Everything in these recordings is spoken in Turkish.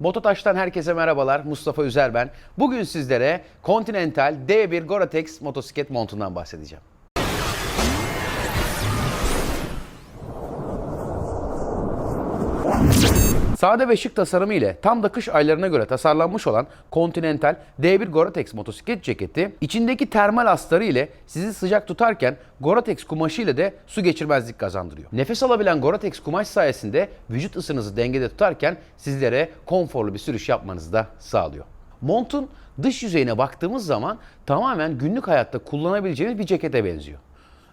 Mototaş'tan herkese merhabalar. Mustafa Üzer ben. Bugün sizlere Continental D1 Gore-Tex motosiklet montundan bahsedeceğim. Sade ve şık tasarımı ile tam da kış aylarına göre tasarlanmış olan Continental D1 Gore-Tex motosiklet ceketi içindeki termal astarı ile sizi sıcak tutarken Gore-Tex kumaşı ile de su geçirmezlik kazandırıyor. Nefes alabilen Gore-Tex kumaş sayesinde vücut ısınızı dengede tutarken sizlere konforlu bir sürüş yapmanızı da sağlıyor. Montun dış yüzeyine baktığımız zaman tamamen günlük hayatta kullanabileceğiniz bir cekete benziyor.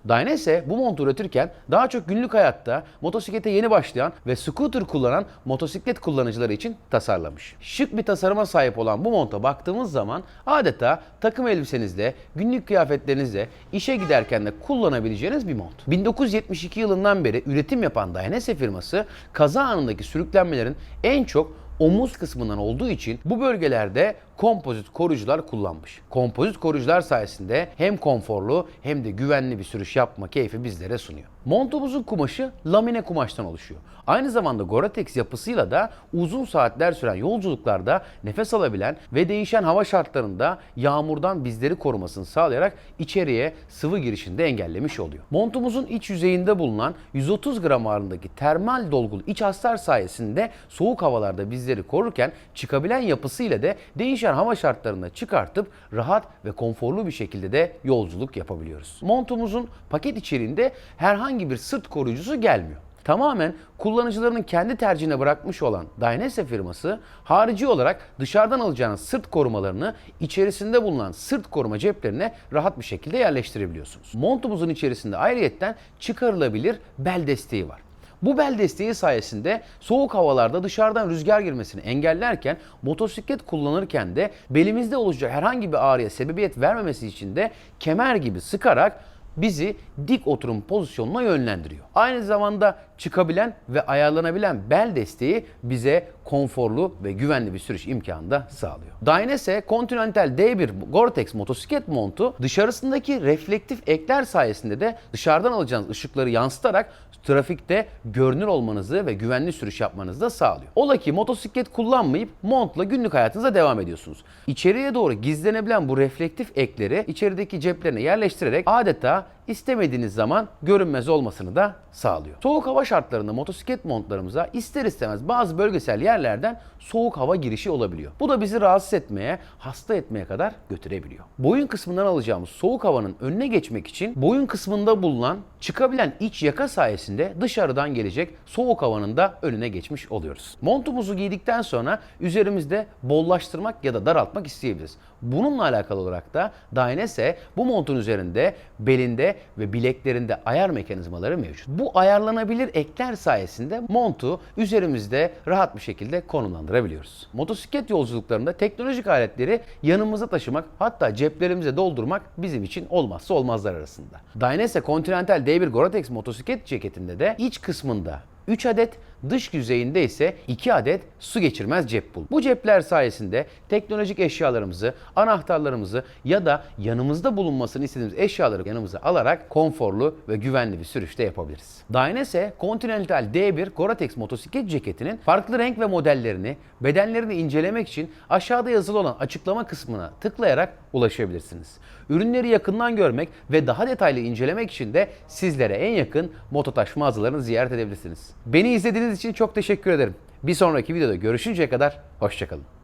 Dyna ise bu montu üretirken daha çok günlük hayatta motosiklete yeni başlayan ve scooter kullanan motosiklet kullanıcıları için tasarlamış. Şık bir tasarıma sahip olan bu monta baktığımız zaman adeta takım elbisenizde, günlük kıyafetlerinizde, işe giderken de kullanabileceğiniz bir mont. 1972 yılından beri üretim yapan Dainese firması kaza anındaki sürüklenmelerin en çok omuz kısmından olduğu için bu bölgelerde kompozit koruyucular kullanmış. Kompozit koruyucular sayesinde hem konforlu hem de güvenli bir sürüş yapma keyfi bizlere sunuyor. Montumuzun kumaşı lamine kumaştan oluşuyor. Aynı zamanda Gore-Tex yapısıyla da uzun saatler süren yolculuklarda nefes alabilen ve değişen hava şartlarında yağmurdan bizleri korumasını sağlayarak içeriye sıvı girişini de engellemiş oluyor. Montumuzun iç yüzeyinde bulunan 130 gram ağırlığındaki termal dolgulu iç hasar sayesinde soğuk havalarda bizleri korurken çıkabilen yapısıyla da değişen hava şartlarında çıkartıp rahat ve konforlu bir şekilde de yolculuk yapabiliyoruz. Montumuzun paket içeriğinde herhangi bir sırt koruyucusu gelmiyor. Tamamen kullanıcılarının kendi tercihine bırakmış olan Dainese firması harici olarak dışarıdan alacağınız sırt korumalarını içerisinde bulunan sırt koruma ceplerine rahat bir şekilde yerleştirebiliyorsunuz. Montumuzun içerisinde ayrıyetten çıkarılabilir bel desteği var. Bu bel desteği sayesinde soğuk havalarda dışarıdan rüzgar girmesini engellerken motosiklet kullanırken de belimizde olacak herhangi bir ağrıya sebebiyet vermemesi için de kemer gibi sıkarak bizi dik oturum pozisyonuna yönlendiriyor. Aynı zamanda çıkabilen ve ayarlanabilen bel desteği bize konforlu ve güvenli bir sürüş imkanı da sağlıyor. Dainese Continental D1 Gore-Tex motosiklet montu dışarısındaki reflektif ekler sayesinde de dışarıdan alacağınız ışıkları yansıtarak trafikte görünür olmanızı ve güvenli sürüş yapmanızı da sağlıyor. Ola ki motosiklet kullanmayıp montla günlük hayatınıza devam ediyorsunuz. İçeriye doğru gizlenebilen bu reflektif ekleri içerideki ceplerine yerleştirerek adeta istemediğiniz zaman görünmez olmasını da sağlıyor. Soğuk hava şartlarında motosiklet montlarımıza ister istemez bazı bölgesel yerlerden soğuk hava girişi olabiliyor. Bu da bizi rahatsız etmeye, hasta etmeye kadar götürebiliyor. Boyun kısmından alacağımız soğuk havanın önüne geçmek için boyun kısmında bulunan çıkabilen iç yaka sayesinde dışarıdan gelecek soğuk havanın da önüne geçmiş oluyoruz. Montumuzu giydikten sonra üzerimizde bollaştırmak ya da daraltmak isteyebiliriz. Bununla alakalı olarak da Dainese bu montun üzerinde belinde ve bileklerinde ayar mekanizmaları mevcut. Bu ayarlanabilir ekler sayesinde montu üzerimizde rahat bir şekilde konumlandırabiliyoruz. Motosiklet yolculuklarında teknolojik aletleri yanımıza taşımak hatta ceplerimize doldurmak bizim için olmazsa olmazlar arasında. Dainese Continental D1 Gore-Tex motosiklet ceketinde de iç kısmında 3 adet, dış yüzeyinde ise 2 adet su geçirmez cep bul. Bu cepler sayesinde teknolojik eşyalarımızı, anahtarlarımızı ya da yanımızda bulunmasını istediğimiz eşyaları yanımıza alarak konforlu ve güvenli bir sürüşte yapabiliriz. Dainese Continental D1 Gore-Tex motosiklet ceketinin farklı renk ve modellerini, bedenlerini incelemek için aşağıda yazılı olan açıklama kısmına tıklayarak ulaşabilirsiniz. Ürünleri yakından görmek ve daha detaylı incelemek için de sizlere en yakın Mototaş mağazalarını ziyaret edebilirsiniz. Beni izlediğiniz için çok teşekkür ederim. Bir sonraki videoda görüşünceye kadar hoşçakalın.